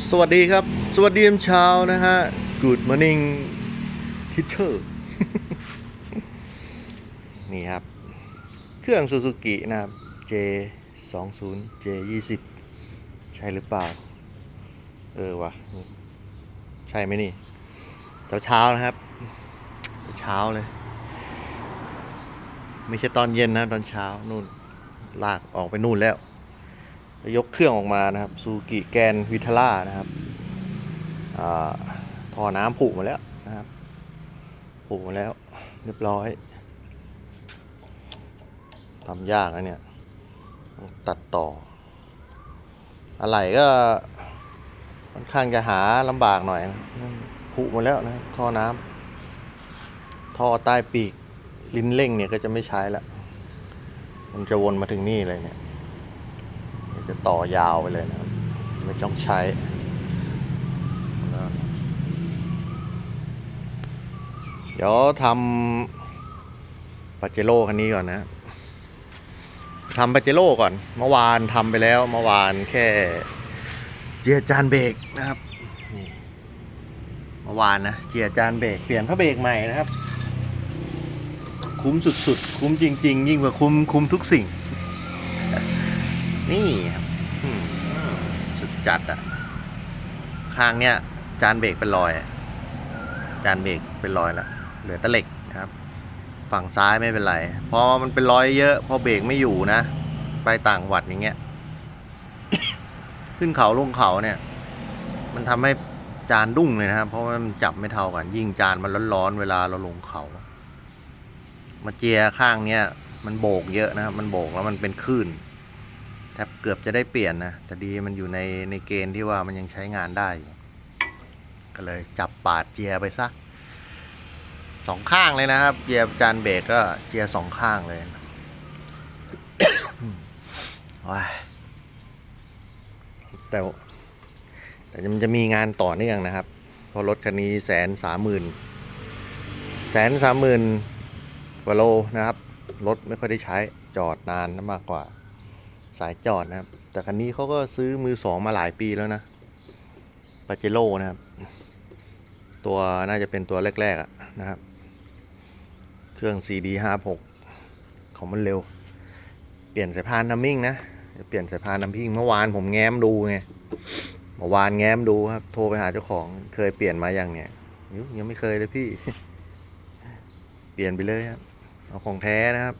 สวัสดีครับ สวัสดีเช้านะฮะ Good morning teacher นี่ครับ เครื่องซูซูกินะครับ J 2 0 J 2 0ใช่หรือเปล่า เออวะใช่ไหมนี่ เช้าเช้านะครับ เช้าเลย ไม่ใช่ตอนเย็นนะ ตอนเช้านู่น ลากออกไปนู่นแล้ว ยกเครื่องออกมานะครับซูกิแกนวิทล่านะครับอท่อน้ำผุมาแล้วนะครับผุมาแล้ว เรียบร้อยทำยากนะเนี่ยตัดต่อ อะไรก็ค่อนข้างจะหาลำบากหน่อยนะผุมาแล้วนะท่อน้ำท่อใต้ปีกลิ้นเร่งเนี่ยก็จะไม่ใช้ละมันจะวนมาถึงนี่เลยเนี่ย จะต่อยาวไปเลยนะครับ ไม่ต้องใช้เดี๋ยวทำปาเจโร่คันนี้ก่อนนะทำปาเจโร่ก่อน เมื่อวานทำไปแล้ว เมื่อวานแค่เจียร์จานเบรกนะครับนี่เมื่อวานนะเจียร์จานเบรกเปลี่ยนพระเบรกใหม่นะครับ คุ้มสุดๆ คุ้มจริง ๆ ยิ่งกว่าคุ้มคุ้มทุกสิ่ง นี่ครับ จัดอะข้างเนี้ยจานเบรกเป็นรอยจานเบรกเป็นรอยแล้วเหลือตะเหล็กนะครับ ฝั่งซ้ายไม่เป็นไรพอมันเป็นรอยเยอะพอเบรกไม่อยู่นะ ไปต่างวัดอย่างเงี้ยขึ้นเขาลงเขาเนี่ย มันทำให้จานดุ้งเลยนะครับ เพราะมันจับไม่เท่ากัน ยิ่งจานมันร้อนๆเวลาเราลงเขา มาเจียข้างเนี้ยมันโบกเยอะนะครับมันโบกแล้วมันเป็นคลื่น แทบเกือบจะได้เปลี่ยนนะแต่ดีมันอยู่ในในเกณฑ์ที่ว่ามันยังใช้งานได้อยู่ก็เลยจับปาดเจียไปซะสองข้างเลยนะครับเจียจานเบรกก็เจียสองข้างเลยว้าแต่แต่มันจะมีงานต่อเนื่องนะครับเพราะรถคันนี้แสนสามหมื่นแสนสามหมื่นกว่าโลนะครับ รถไม่ค่อยได้ใช้จอดนานมากกว่า สายจอดนะครับ แต่คันนี้เขาก็ซื้อมือสองมาหลายปีแล้วนะปาเจโร่นะครับ ตัวน่าจะเป็นตัวแรกๆอะนะครับ เครื่อง CD 56 ของมันเร็ว เปลี่ยนสายพานน้ำมิ่งนะเปลี่ยนสายพานน้ำมิ่งเมื่อวานผมแง้มดูไงเมื่อวานแง้มดูครับโทรไปหาเจ้าของเคยเปลี่ยนมาอย่างเนี้ยยุยังไม่เคยเลยพี่ เปลี่ยนไปเลยครับเอาของแท้นะครับ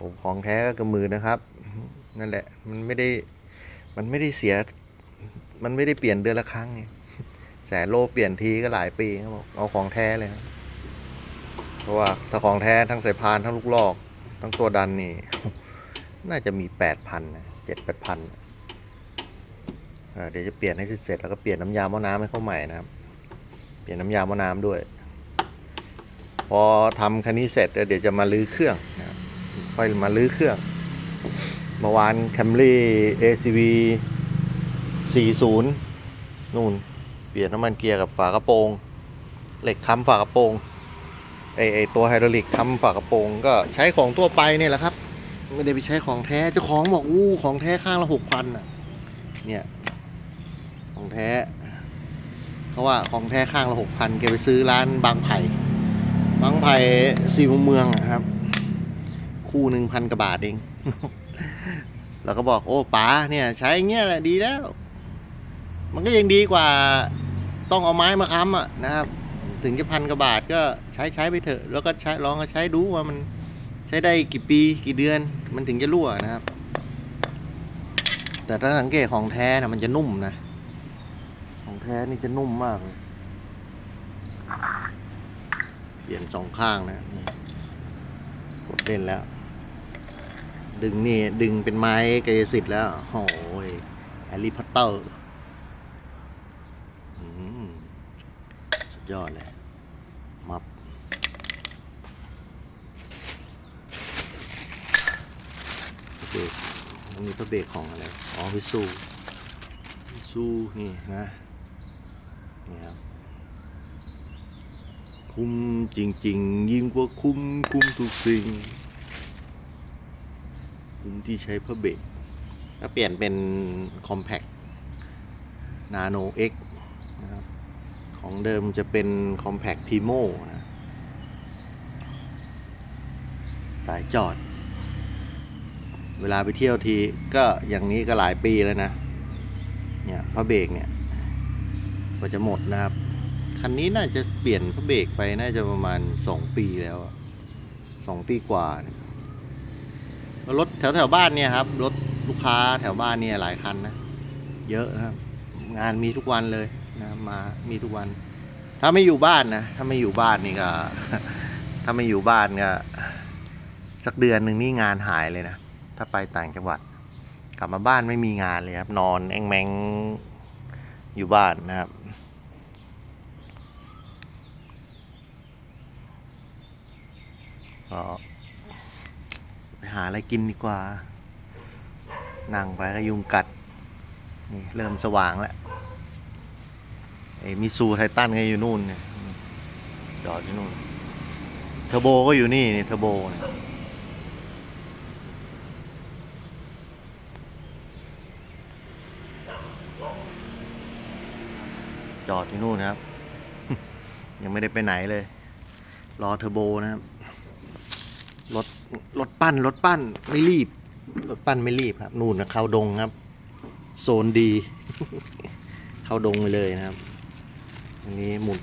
ผมของแท้ก็กระมือนะครับ นั่นแหละ มันไม่ได้ มันไม่ได้เสีย มันไม่ได้เปลี่ยนเดือนละครั้งไงแสนโลเปลี่ยนทีก็หลายปีครับผมเอาของแท้เลยเพราะว่าถ้าของแท้ทั้งสายพานทั้งลูกลอก ทั้งตัวดันนี่ น่าจะมีแปดพันนะเจ็ดแปดพันเดี๋ยวจะเปลี่ยนให้เสร็จแล้วก็เปลี่ยนน้ำยาหม้อน้ำให้เขาใหม่นะครับ เปลี่ยนน้ำยาหม้อน้ำด้วย พอทำคันนี้เสร็จเดี๋ยวจะมาลื้อเครื่องนะครับค่อยมาลื้อเครื่อง เมื่อวาน Camry ACV 40 นู่น เปลี่ยนน้ำมันเกียร์กับฝากระโปรง เหล็กค้ำฝากระโปรงไอไอตัวไฮดรอลิกค้ำฝากระโปรงก็ใช้ของทั่วไปเนี่ยแหละครับ ไม่ได้ไปใช้ของแท้เจ้าของบอกอู้ของแท้ข้างละหกพันอะ เนี่ย ของแท้เขาว่าของแท้ข้างละหกพันแกไปซื้อร้านบางไผ่บางไผ่สี่มุมเมืองอะครับ คู่หนึ่งพันกว่าบาทเอง เราก็บอกโอ้ป๋าเนี่ยใช้เงี้ยแหละดีแล้ว มันก็ยังดีกว่าต้องเอาไม้มาค้ำอะนะครับ ถึงจะพันกว่าบาทก็ใช้ใช้ไปเถอะ แล้วก็ใช้ลองก็ใช้ดูว่ามันใช้ได้กี่ปีกี่เดือน มันถึงจะรั่วนะครับ แต่ถ้าสังเกตของแท้นะมันจะนุ่มนะ ของแท้นี่จะนุ่มมากเลยเปลี่ยนสองข้างนะนี่กดเล่นแล้ว ดึงนี่ดึงเป็นไม้กายสิทธิ์แล้วโอ้ยแฮร์รี่พอตเตอร์อืมสุดยอดเลยมับเบรกมันมีพระเบรกของอะไร อ๋อพิซูพิซูนี่นะ นี่ครับ คุ้มจริง ๆ ยิ่งกว่าคุ้มคุ้มทุกสิ่ง คุ้มที่ใช้พระเบรกถ้าเปลี่ยนเป็นคอมแพค Nano X นะครับของเดิมจะเป็น Compact Primo นะสายจอด เวลาไปเที่ยวทีก็อย่างนี้ก็หลายปีแล้วนะ เนี่ยพระเบรกเนี่ยกว่าจะหมดนะครับ คันนี้น่าจะเปลี่ยนพระเบรกไปน่าจะประมาณสองปีแล้วสองปีกว่านี่ย รถแถวแถวบ้านเนี่ยครับรถลูกค้าแถวบ้านเนี่ยหลายคันนะเยอะนะครับ งานมีทุกวันเลยนะมามีทุกวัน ถ้าไม่อยู่บ้านนะถ้าไม่อยู่บ้านนี่ก็ถ้าไม่อยู่บ้านก็สักเดือนหนึ่งนี่งานหายเลยนะถ้าไปต่างจังหวัด กลับมาบ้านไม่มีงานเลยครับ นอนแองแมงอยู่บ้านนะครับก็าอะไรกินดีกว่า นั่งไปก็ยุงกัด นี่เริ่มสว่างแล้วไอ้มิซูไททันก็อยู่นู่นเนี่ยจอดอยู่นู่น เทอร์โบก็อยู่นี่นี่เทอร์โบเนี่ยจอดที่นู่นนะครับ ยังไม่ได้ไปไหนเลย รอเทอร์โบนะครับ รถ รถปั้นรถปั้นไม่รีบ รถปั้นไม่รีบครับ นู่นนะเข้าดงครับ โซนดี เข้าดงไปเลยนะครับ อันนี้หมุด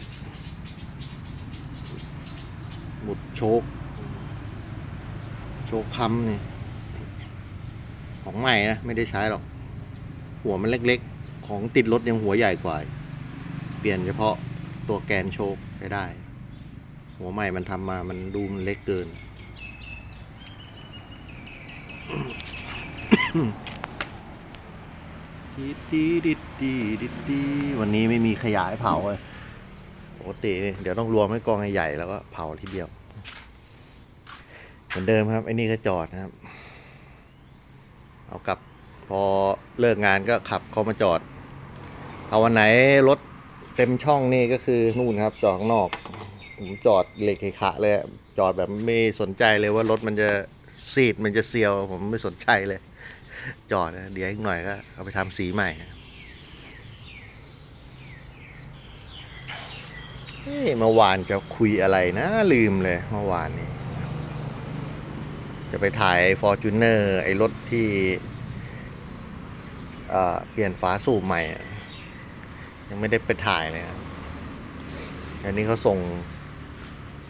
หมุดโชคโชคคำนี่ของใหม่นะ ไม่ได้ใช้หรอก หัวมันเล็กๆ ของติดรถยังหัวใหญ่กว่า เปลี่ยนเฉพาะตัวแกนโชคได้ได้ หัวใหม่มันทำมามันดูมันเล็กเกิน ดีดีดีดีดีดีวันนี้ไม่มีขยายเผาเลยปกติเดี๋ยวต้องรวมให้กองใหญ่ๆแล้วก็เผาทีเดียว เหมือนเดิมครับไอ้นี่ก็จอดนะครับ เอากลับพอเลิกงานก็ขับเข้ามาจอด เอาวันไหนรถเต็มช่องนี่ก็คือนู่นครับจอดข้างนอก ผมจอดเหล็กขะเลย จอดแบบไม่สนใจเลยว่ารถมันจะซีดมันจะเซียว ผมไม่สนใจเลย จอดนะเดี๋ยวอีกหน่อยก็เอาไปทำสีใหม่เมื่อวานจะคุยอะไรนะลืมเลยเมื่อวานนี้ จะไปถ่าย f o r t u n e r ไอ้รถที่เปลี่ยนฝาสูบใหม่ ยังไม่ได้ไปถ่ายเลยนะอันนี้เขาส่ง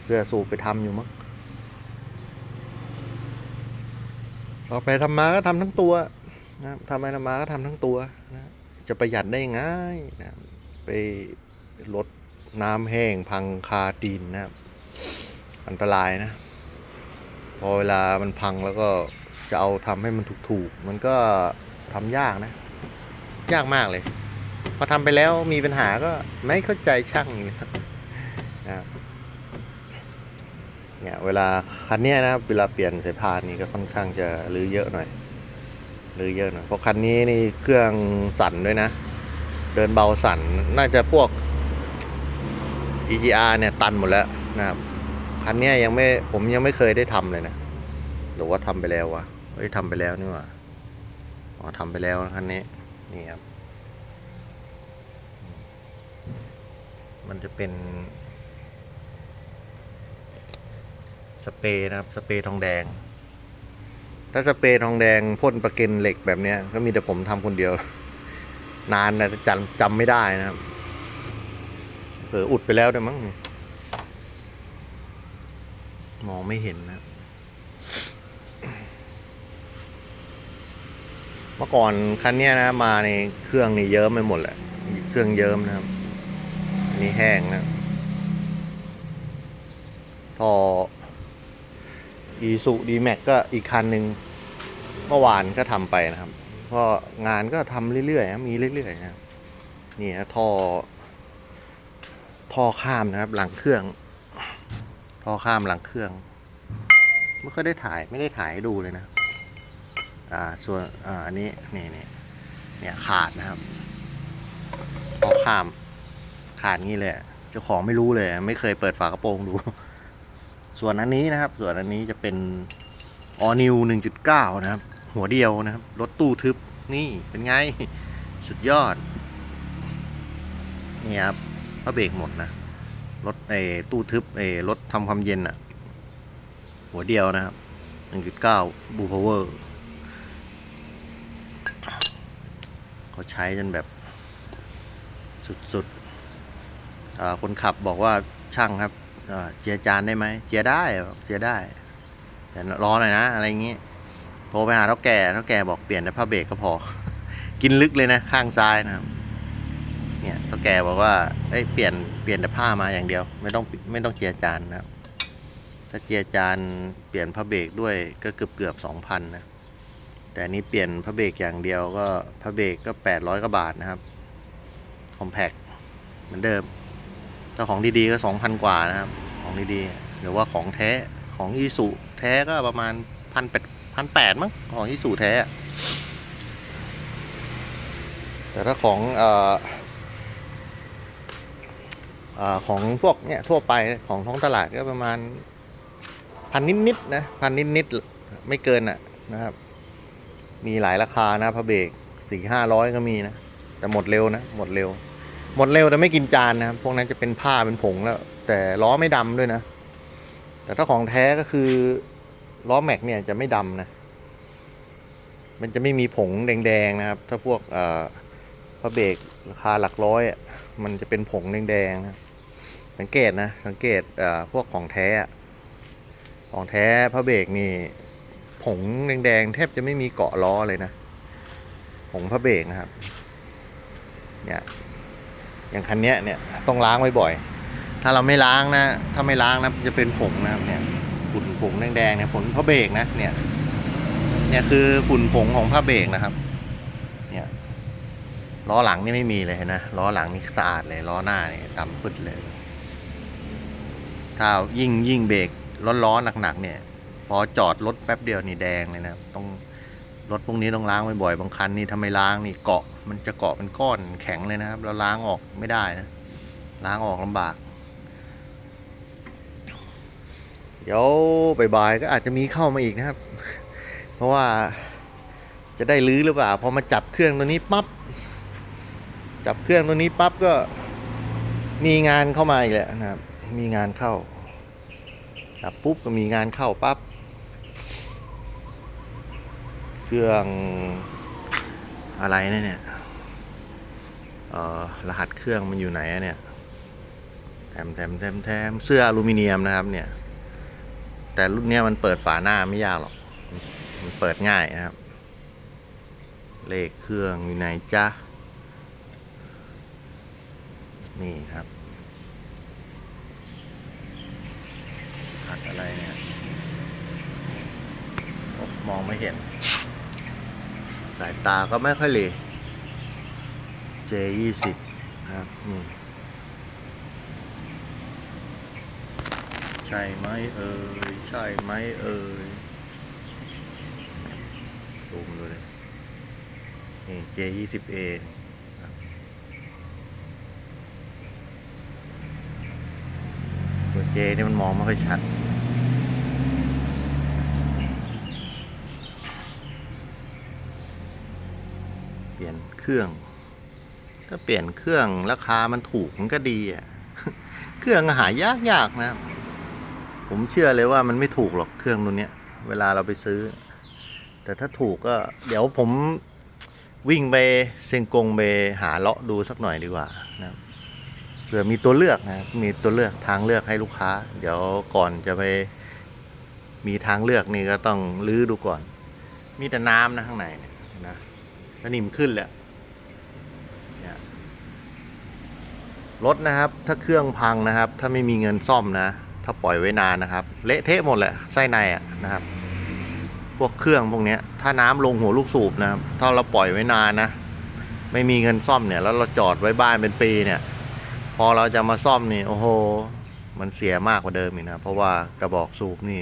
เสื้อสูบไปทำอยู่มั้ง พอไปทำมาก็ทำทั้งตัวนะทำไปทำมาก็ทำทั้งตัวนะจะประหยัดได้ยังไงนะไปลดน้ำแห้งพังคาดินนะครับอันตรายนะ พอเวลามันพังแล้วก็จะเอาทำให้มันถูกๆ มันก็ทำยากนะ ยากมากเลย พอทำไปแล้วมีปัญหาก็ไม่เข้าใจช่างนะครับนะครับ เวลาคันนี้นะครับเวลาเปลี่ยนสายพานนี่ก็ค่อนข้างจะรื้อเยอะหน่อยรื้อเยอะหน่อยเพราะคันนี้นี่เครื่องสั่นด้วยนะ เดินเบาสั่นน่าจะพวก EGR เนี่ยตันหมดแล้วนะครับคันนี้ยังไม่ผมยังไม่เคยได้ทำเลยนะหรือว่าทำไปแล้ววะเฮ้ยทำไปแล้วนี่หว่าอ๋อทำไปแล้วคันนี้นี่ครับมันจะเป็น สเปรย์นะครับสเปรย์ทองแดง ถ้าสเปรย์ทองแดงพ่นประเก็นเหล็กแบบเนี้ยก็มีแต่ผมทำคนเดียว นานนะจำจำไม่ได้นะครับเผลออุดไปแล้วด้วยมั้งมองไม่เห็นนะเมื่อก่อนคันเนี้ยนะมาในเครื่องนี่เยิ้มไปหมดแหละเครื่องเยิ้มนะครับนี่แห้งนะท่อ อีสุดีแม็กก็อีกคันหนึ่งเมื่อวานก็ทำไปนะครับเพราะงานก็ทำเรื่อยๆมีเรื่อยๆนะนี่ฮะท่อท่อข้ามนะครับ หลังเครื่อง ท่อข้ามหลังเครื่องไม่ค่อยได้ถ่ายไม่ได้ถ่ายให้ดูเลยนะอ่าส่วนอ่าอันนี้นี่นี่เนี่ยขาดนะครับท่อข้ามขาดงี้เลยเจ้าของไม่รู้เลย ไม่เคยเปิดฝากระโปรงดู ส่วนอันนี้นะครับ ส่วนอันนี้จะเป็นออนิว1.9 นะครับ หัวเดียวนะครับ รถตู้ทึบ นี่เป็นไง สุดยอด นี่ครับพระเบรกหมดนะ รถไอ้ตู้ทึบไอ้รถทำความเย็นอะหัวเดียวนะครับ 1.9 บูพาวเวอร์เขาใช้จนแบบสุดๆคนขับบอกว่าช่างครับ เจียจานได้ไหมเจียได้เจียได้ แต่รอหน่อยนะ อะไรอย่างงี้โทรไปหาเท่าแก่เท่าแก่บอกเปลี่ยนแต่ผ้าเบรกก็พอ กินลึกเลยนะ ข้างซ้ายนะครับ เนี่ยเท่าแก่บอกว่าเอ้ยเปลี่ยนเปลี่ยนแต่ผ้ามาอย่างเดียว ไม่ต้องไม่ต้องเจียจานนะครับถ้าเจียจานเปลี่ยนผ้าเบรกด้วยก็เกือบเกือบสองพันนะแต่นนี้เปลี่ยนผ้าเบรกอย่างเดียวก็ผ้าเบรกก็แปดร้อยกว่าบาทนะครับ คอมแพคเหมือนเดิม ถ้าของดีๆก็สองพันกว่านะครับ ของดีๆหรือว่าของแท้ของอีสุแท้ก็ประมาณพันแปดพันแปดมั้งของอีสุแท้ แต่ถ้าของเอ่อเอ่อของพวกเนี่ยทั่วไปของท้องตลาดก็ประมาณพันนิดๆนะพันนิดๆไม่เกินอะนะครับ มีหลายราคานะพระเบรกสี่ห้าร้อยก็มีนะ แต่หมดเร็วนะ หมดเร็ว หมดเร็วแต่ไม่กินจานนะครับพวกนั้นจะเป็นผ้าเป็นผงแล้ว แต่ล้อไม่ดำด้วยนะ แต่ถ้าของแท้ก็คือล้อแม็กเนี่ยจะไม่ดำนะ มันจะไม่มีผงแดงๆนะครับ ถ้าพวกเอ่อพระเบรกราคาหลักร้อยมันจะเป็นผงแดงๆนะสังเกตนะ สังเกตเอ่อพวกของแท้ของแท้พระเบรกนี่ผงแดงๆแทบจะไม่มีเกาะล้อเลยนะผงพระเบรกนะครับเนี่ย อย่างคันนี้เนี่ยต้องล้างบ่อยๆถ้าเราไม่ล้างนะ ถ้าไม่ล้างนะจะเป็นผงนะครับเนี่ยฝุ่นผงแดงๆเนี่ยผงพระเบรกนะเนี่ยเนี่ยคือฝุ่นผงของผ้าเบรกนะครับ เนี่ยล้อหลังนี่ไม่มีเลยนะล้อหลังนี่สะอาดเลยล้อหน้านี่ดำปึ๊ดเลยถ้ายิ่งยิ่งเบรกร้อนๆหนักๆเนี่ย พอจอดรถแป๊บเดียวนี่แดงเลยนะต้องรถพวกนี้ต้องล้างบ่อยๆบางคันนี่ถ้าไม่ล้างนี่เกาะ มันจะเกาะเป็นก้อนแข็งเลยนะครับ แล้วล้างออกไม่ได้นะ ล้างออกลำบาก เดี๋ยวบ่ายๆก็อาจจะมีเข้ามาอีกนะครับ เพราะว่าจะได้ลื้อหรือเปล่า พอมาจับเครื่องตัวนี้ปั๊บ จับเครื่องตัวนี้ปั๊บก็มีงานเข้ามาอีกแล้วนะครับ มีงานเข้าจับปุ๊บก็มีงานเข้าปั๊บ เครื่อง อะไรเนี่ยเนี่ยเออรหัสเครื่องมันอยู่ไหนอะเนี่ยแถมแถมแถมแถมเสื้ออลูมิเนียมนะครับเนี่ย แต่รุ่นเนี้ยมันเปิดฝาหน้าไม่ยากหรอก มันเปิดง่ายนะครับ เลขเครื่องอยู่ไหนจ๊ะนี่ครับขัดอะไรเนี่ย มองไม่เห็นายตาก็ไม่ค่อยเลย J20 ครับนี่ใช่ไหมเอ่ยใช่ไหมเอ่ยซูมดูเลยนี่ J20A ตัว J นี่มันมองไม่ค่อยชัด เครื่อง ถ้าเปลี่ยนเครื่องราคามันถูกมันก็ดีอะ เครื่องหายากยากๆนะ ผมเชื่อเลยว่ามันไม่ถูกหรอกเครื่องตัวเนี้ย เวลาเราไปซื้อ แต่ถ้าถูกก็ เดี๋ยวผมวิ่งไปเซงกงไปหาเลาะดูสักหน่อยดีกว่านะเผื่อมีตัวเลือกนะมีตัวเลือกทางเลือกให้ลูกค้า เดี๋ยวก่อนจะไปมีทางเลือกนี่ก็ต้องลื้อดูก่อน มีแต่น้ำนะข้างในเนี่ยนะสนิมขึ้นแล้วเนี่ย รถนะครับ ถ้าเครื่องพังนะครับ ถ้าไม่มีเงินซ่อมนะ ถ้าปล่อยไว้นานนะครับ เละเทะหมดแหละไส้ในอะนะครับ พวกเครื่องพวกนี้ถ้าน้ำลงหัวลูกสูบนะครับ ถ้าเราปล่อยไว้นานนะ ไม่มีเงินซ่อมเนี่ย แล้วเราจอดไว้บ้านเป็นปีเนี่ย พอเราจะมาซ่อมนี่โอ้โห มันเสียมากกว่าเดิมอีกนะเพราะว่ากระบอกสูบนี่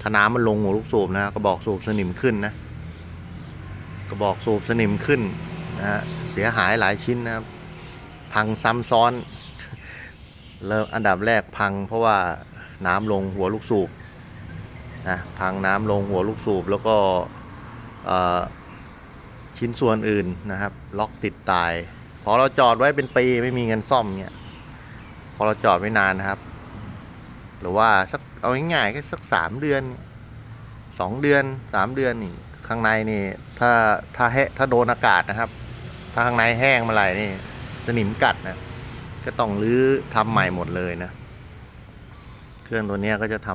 ถ้าน้ำมันลงหัวลูกสูบนะกระบอกสูบสนิมขึ้นนะกระบอกสูบสนิมขึ้นนะฮะเสียหายหลายชิ้นนะครับ พังซ้ำซ้อนเริ่มอันดับแรกพังเพราะว่าน้ำลงหัวลูกสูบนะพังน้ำลงหัวลูกสูบแล้วก็ชิ้นส่วนอื่นนะครับ ล็อกติดตายพอเราจอดไว้เป็นปีไม่มีเงินซ่อมเนี่ยพอเราจอดไว้นานนะครับ หรือว่าสักเอาง่ายๆก็สักสามเดือนสองเดือนสามเดือนนี่ข้างในนี่ถ้าถ้าแห้ถ้าโดนอากาศนะครับ ถ้าข้างในแห้งเมาไหร่นี่ สนิมกัดนะก็ต้องรื้อทำใหม่หมดเลยนะ เครื่องตัวนี้ก็จะท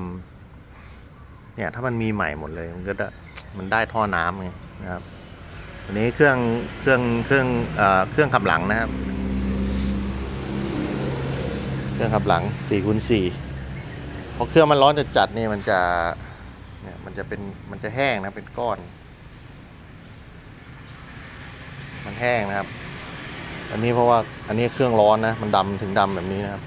ำเนี่ยถ้ามันมีใหม่หมดเลย มันก็ได้มันได้ท่อน้ำไงนะครับอันนี้เครื่องเครื่องเครื่องเอ่อเครื่องขับหลังนะครับ เครื่องขับหลัง4คูณ4พอเครื่องมันร้อนจัดนี่มันจะเนี่ยมันจะเป็นมันจะแห้งนะเป็นก้อน มันแห้งนะครับ อันนี้เพราะว่าอันนี้เครื่องร้อนนะ มันดำถึงดำแบบนี้นะครับ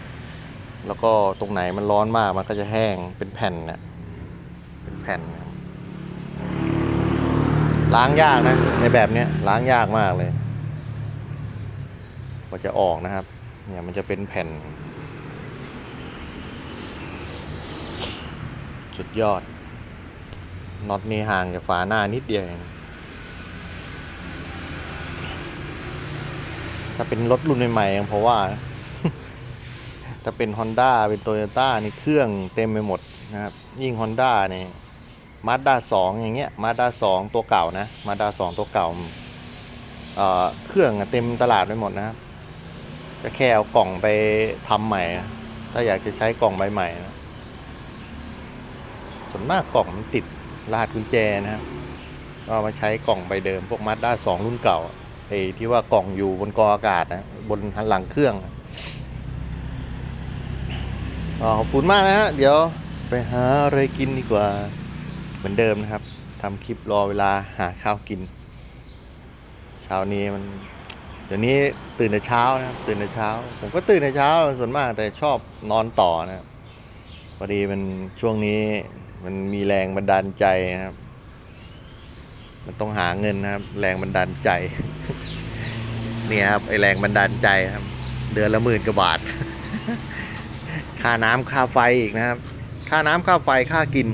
แล้วก็ตรงไหนมันร้อนมากมันก็จะแห้งเป็นแผ่นเนะเป็นแผ่นนะล้างยากนะ ในแบบเนี้ยล้างยากมากเลยกว่าจะออกนะครับ เนี่ยมันจะเป็นแผ่น สุดยอดน็อตนี่ห่างจากฝาหน้านิดเดียวเอง ถ้าเป็นรถรุ่นใหม่ๆยังเพราะว่า ถ้าเป็น Honda เป็น Toyota นี่เครื่องเต็มไปหมดนะครับ ยิ่ง Honda นี่ยมาด้า2องอย่างเงี้ยมาด้า2ตัวเก่านะมาด้า2ตัวเก่าเอ่อเครื่องเต็มตลาดไปหมดนะครับจะแค่เอากล่องไปทำใหม่ ถ้าอยากจะใช้กล่องใบใหม่นะส่วนมากกล่องมันติดรหัสกุญแจนะครับก็มาใช้กล่องใบเดิม พวกมาด้า2รุ่นเก่า ไอ้ที่ว่ากล่องอยู่บนกออากาศนะบนหันหลังเครื่องอ๋อขอบคุณมากนะฮะเดี๋ยวไปหาอะไรกินดีกว่าเหมือนเดิมนะครับทำคลิปรอเวลาหาข้าวกินเช้านี้มันเดี๋ยวนี้ตื่นแต่เช้านะครับตื่นแต่เช้า ผมก็ตื่นแต่เช้าส่วนมากแต่ชอบนอนต่อนะครับพอดีมันช่วงนี้มันมีแรงบันดาลใจนะครับ มันต้องหาเงินนะครับ แรงบันดาลใจ เนี่ยครับไอแรงบันดาลใจครับ เดือนละหมื่นกว่าบาท ค่าน้ำค่าไฟอีกนะครับ ค่าน้ำค่าไฟค่ากิน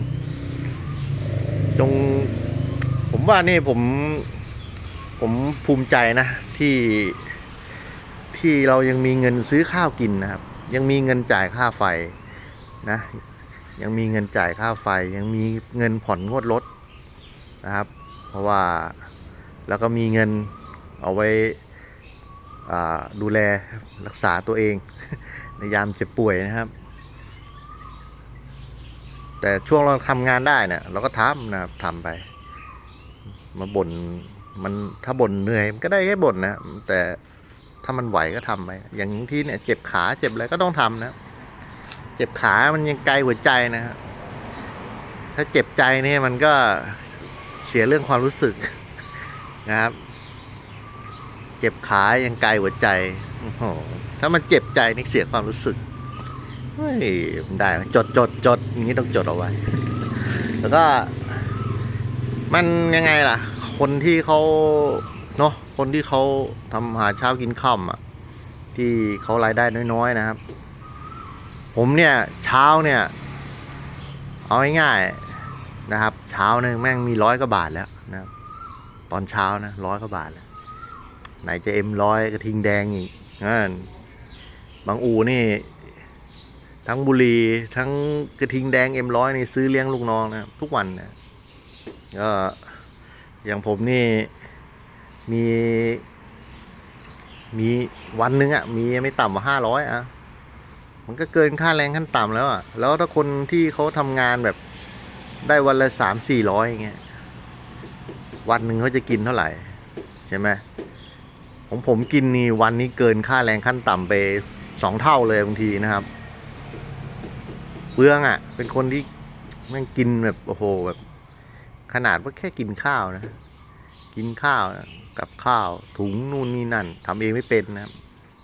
ตรงผมว่านี่ผมผมภูมิใจนะที่ที่เรายังมีเงินซื้อข้าวกินนะครับ ยังมีเงินจ่ายค่าไฟนะ ยังมีเงินจ่ายค่าไฟ ยังมีเงินผ่อนงวดรถนะครับ เพราะว่าแล้วก็มีเงิน เอาไว้ดูแลรักษาตัวเอง ในยามเจ็บป่วยนะครับ แต่ช่วงเราทำงานได้เนี่ยเราก็ทำนะครับทำไป มาบ่นมันถ้าบ่นเหนื่อยมันก็ได้แค่บ่นนะแต่ถ้ามันไหวก็ทำไปอย่างที่เนี่ยเจ็บขาเจ็บอะไรก็ต้องทำนะเจ็บขามันยังไกลหัวใจนะถ้าเจ็บใจเนี่ยมันก็เสียเรื่องความรู้สึกนะครับ เจ็บขายังไกลหัวใจโอ้โหถ้ามันเจ็บใจนี่เสียความรู้สึกเฮ้ยมันได้จดจดจดอย่างนี้ต้องจดเอาไว้ แล้วก็ มันยังไงล่ะ คนที่เขาเนาะคนที่เขาทำหาเช้ากินค่ำอะ ที่เขารายได้น้อยๆนะครับ ผมเนี่ยเช้าเนี่ย เอาง่ายๆนะครับ เช้าหนึ่งแม่งมีร้อยกว่าบาทแล้วนะครับตอนเช้านะร้อยกว่าบาทแล้ว ไหนจะเอ็มร้อยกระทิงแดงอีกนั่นบางอูนี่ ทั้งบุรีทั้งกระทิงแดงเอ็มร้อยนี่ซื้อเลี้ยงลูกน้องนะทุกวันนะก็อย่างผมนี่มีมีวันหนึ่งอะ่ะมีไม่ต่ำกว่าห้าร้อยอะมันก็เกินค่าแรงขั้นต่ำแล้วอะ่ะแล้วถ้าคนที่เขาทำงานแบบได้วันละสามสี่ร้อยอย่างเงี้ยวันหนึ่งเขาจะกินเท่าไหร่ ใช่ไหม ผมผมกินนี่วันนี้เกินค่าแรงขั้นต่ำไปสองเท่าเลยบางทีนะครับเปลืองอะ่ะ เป็นคนที่แม่งกินแบบโอ้โหแบบ ขนาดว่าแค่กินข้าวนะ กินข้าวนะกับข้าวถุงนู่นนี่นั่นทำเองไม่เป็นนะครับ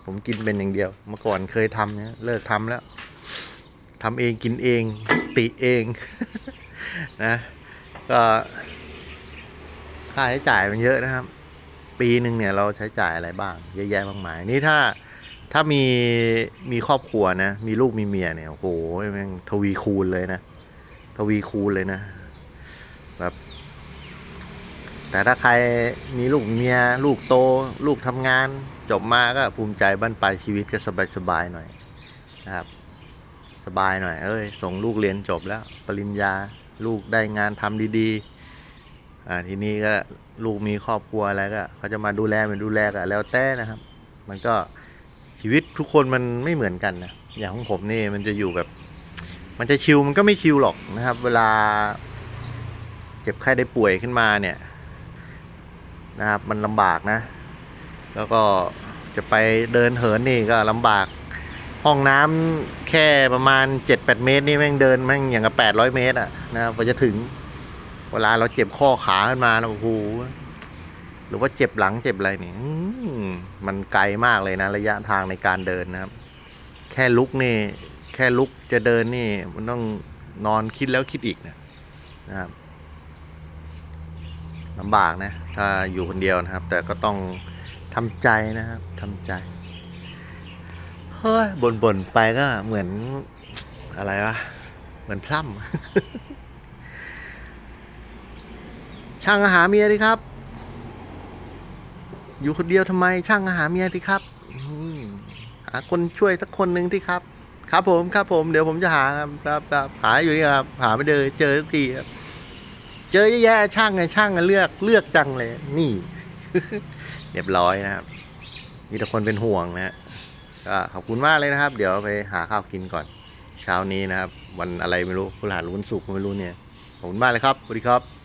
ผมกินเป็นอย่างเดียว เมื่อก่อนเคยทำเนี่ยเลิกทำแล้วทำเองกินเอง ติเอง นะ ก็ค่าใช้จ่ายมันเยอะนะครับ ปีหนึ่งเนี่ยเราใช้จ่ายอะไรบ้างเยอะแยะมากมายนี่ถ้าถ้ามีมีครอบครัวนะ มีลูกมีเมียเนี่ยโอ้โหแม่งทวีคูณเลยนะ ทวีคูณเลยนะแบบแต่ถ้าใครมีลูกเมีย ลูกโต ลูกทำงาน จบมาก็ภูมิใจบ้านปลายชีวิตก็สบายๆหน่อยนะครับ สบายหน่อย เอ้ย ส่งลูกเรียนจบแล้ว ปริญญาลูกได้งานทำดีๆอ่าทีนี้ก็ ลูกมีครอบครัวอะไรก็เขาจะมาดูแลไมันดูแลก็แล้วแต่นะครับ มันก็ชีวิตทุกคนมันไม่เหมือนกันนะอย่างของผมนี่มันจะอยู่แบบ มันจะชิลมันก็ไม่ชิลหรอกนะครับ เวลาเจ็บไข้ได้ป่วยขึ้นมาเนี่ยนะครับ มันลำบากนะ แล้วก็จะไปเดินเหินนี่ก็ลำบาก ห้องน้ำแค่ประมาณ 7-8 เมตรนี่แม่งเดินแม่งอย่างกับ800 เมตรอะนะครับกว่าจะถึง เวลาเราเจ็บข้อขาขึ้นมานะโอ้โหหรือว่าเจ็บหลังเจ็บอะไรนี่มันไกลมากเลยนะ ระยะทางในการเดินนะครับ แค่ลุกนี่ แค่ลุกจะเดินนี่ มันต้องนอนคิดแล้วคิดอีกนะนะครับลำบากนะ ถ้าอยู่คนเดียวนะครับ แต่ก็ต้องทำใจนะครับทำใจเฮ้ยบ่นๆไปก็เหมือนอะไรวะเหมือนพร่ำ ช่างอาหารเมียดิครับ อยู่คนเดียวทำไม ช่างอาหารเมียดิครับอืมหาคนช่วยสักคนหนึ่งที่ครับ ครับผมครับผมเดี๋ยวผมจะหาครับครับครับหาอยู่นี่ครับ หาไม่เจอเจอทุกทีครับ เจอเยอะแยะช่างไงช่างเลือกเลือกจังเลย นี่เรียบร้อยนะครับ มีแต่คนเป็นห่วงนะฮะก็ขอบคุณมากเลยนะครับ เดี๋ยวไปหาข้าวกินก่อน เช้านี้นะครับ วันอะไรไม่รู้พฤหัสรือวันศุกไม่รู้เนี่ยขอบคุณมากเลยครับสวัสดีครับ